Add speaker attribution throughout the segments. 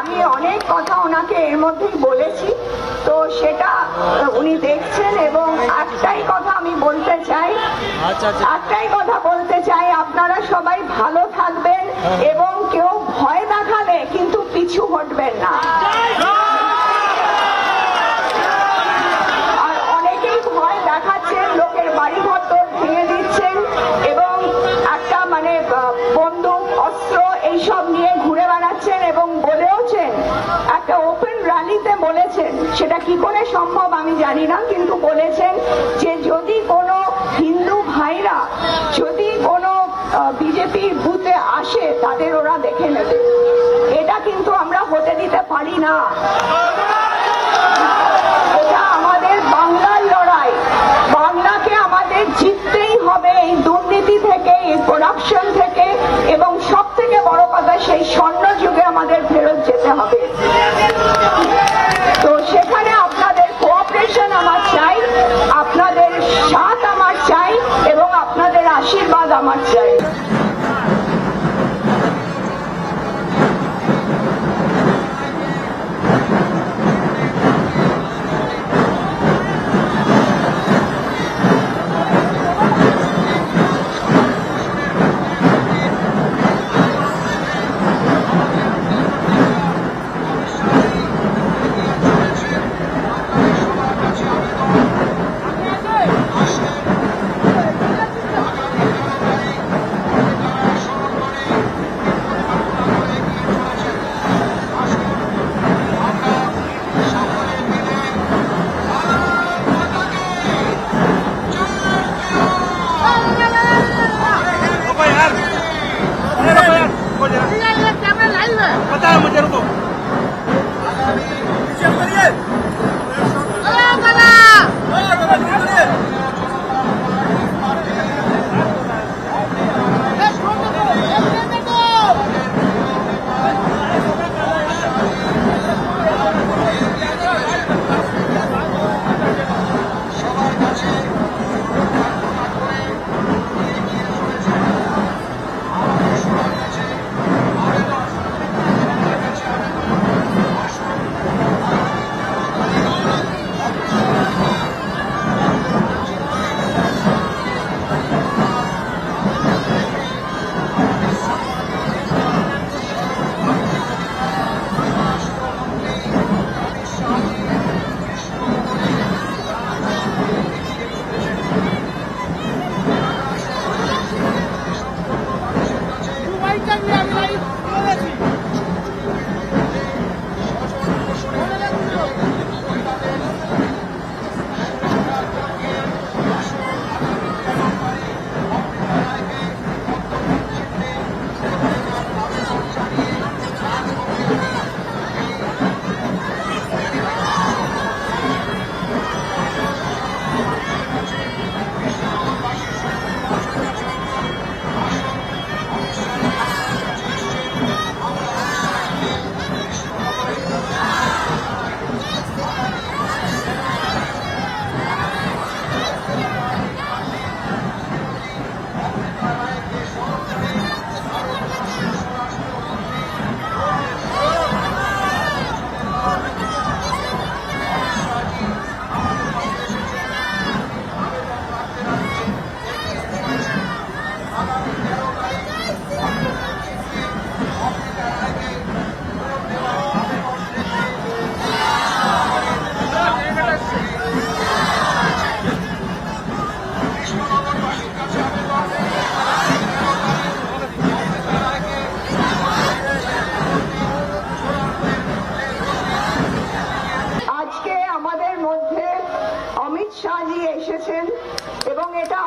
Speaker 1: আমি অনেক কথা ওনাকে এর মধ্যেই বলেছি। তো সেটা উনি দেখছেন এবং একটাই কথা আমি বলতে চাই।
Speaker 2: আচ্ছা আচ্ছা।
Speaker 1: একটাই কথা বলতে চাই আপনারা সবাই ভালো থাকবেন এবং কেউ ভয় দেখালে কিন্তু পিছু হটবেন না। বেড়াচ্ছেন এবং বলেওছেন, একটা ওপেন র্যালিতে বলেছেন। সেটা কি করে সম্ভব আমি জানি না, কিন্তু বলেছেন যে যদি কোনো হিন্দু ভাইরা, যদি কোনো বিজেপির বুথে আসে, তাদের ওরা দেখে নেবে। এটা কিন্তু আমরা হতে দিতে পারি না এটা আমাদের বাংলার লড়াই বাংলাকে আমাদের জিততেই হবে এই দুর্নীতি থেকে এই করাপশন থেকে এবং সব থেকে বড় কথা সেই স্বর্ণ যুগে আমাদের ফেরত যেতে হবে। তো সেখানে আপনাদের কোঅপারেশন আমার চাই, আপনাদের সাথ আমার চাই এবং আপনাদের আশীর্বাদ আমার চাই।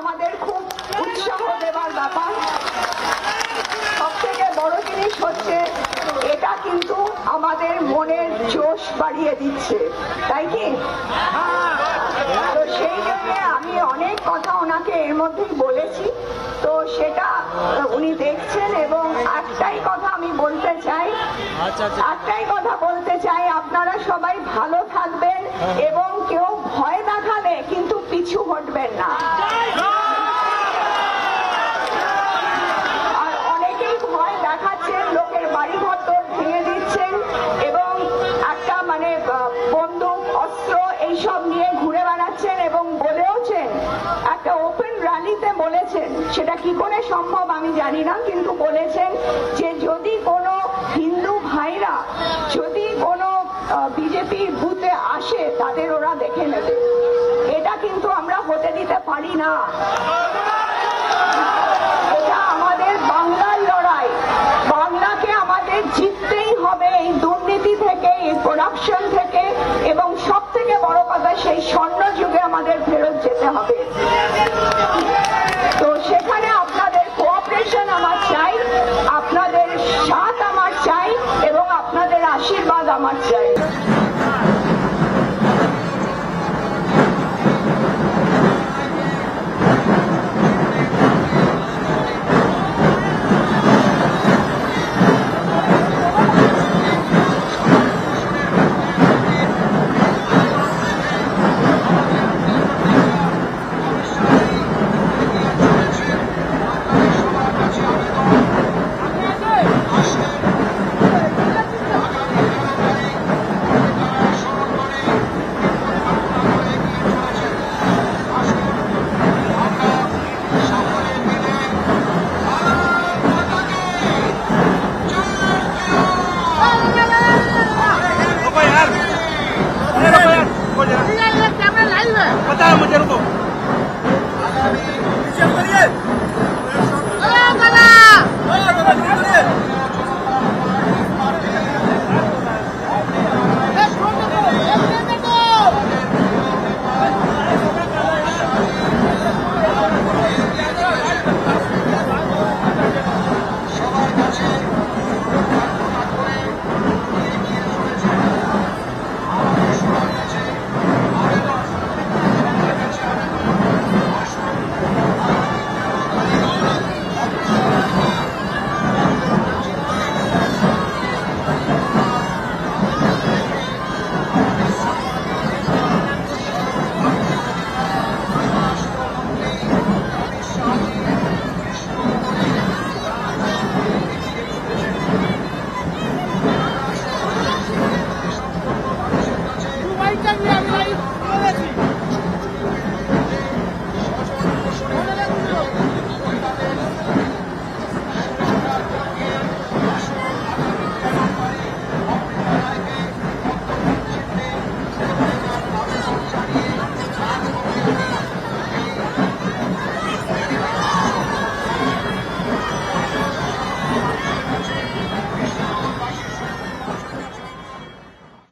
Speaker 1: আমাদের খুব উৎসাহ দেবার ব্যাপার। সব থেকে বড় জিনিস হচ্ছে এটা কিন্তু আমাদের মনের জোশ বাড়িয়ে দিচ্ছে তাই কি? তো সেই জন্য আমি অনেক কথা ওনাকে এর মধ্যেই বলেছি। তো সেটা উনি দেখছেন এবং একটাই কথা আমি বলতে চাই।
Speaker 2: আচ্ছা আচ্ছা।
Speaker 1: একটাই কথা বলতে চাই আপনারা সবাই ভালো থাকবেন এবং কেউ ভয় দেখালে কিন্তু পিছু হটবেন না। এইসব নিয়ে ঘুরে বেড়াচ্ছেন এবং বলেওছেন, একটা ওপেন র্যালিতে বলেছেন, সেটা কি করে সম্ভব আমি জানি না, কিন্তু বলেছেন যে যদি কোনো হিন্দু ভাইরা, যদি কোনো বিজেপি বুথে আসে, তাদের ওরা দেখে নেবে। এটা কিন্তু আমরা হতে দিতে পারি না। থেকে এই প্রোডাকশন থেকে এবং সব থেকে বড় কথা সেই স্বর্ণ যুগে আমাদের ফেরত যেতে হবে। তো সেখানে আপনাদের কোঅপারেশন আমার চাই, আপনাদের সাথ আমার চাই এবং আপনাদের আশীর্বাদ আমার চাই।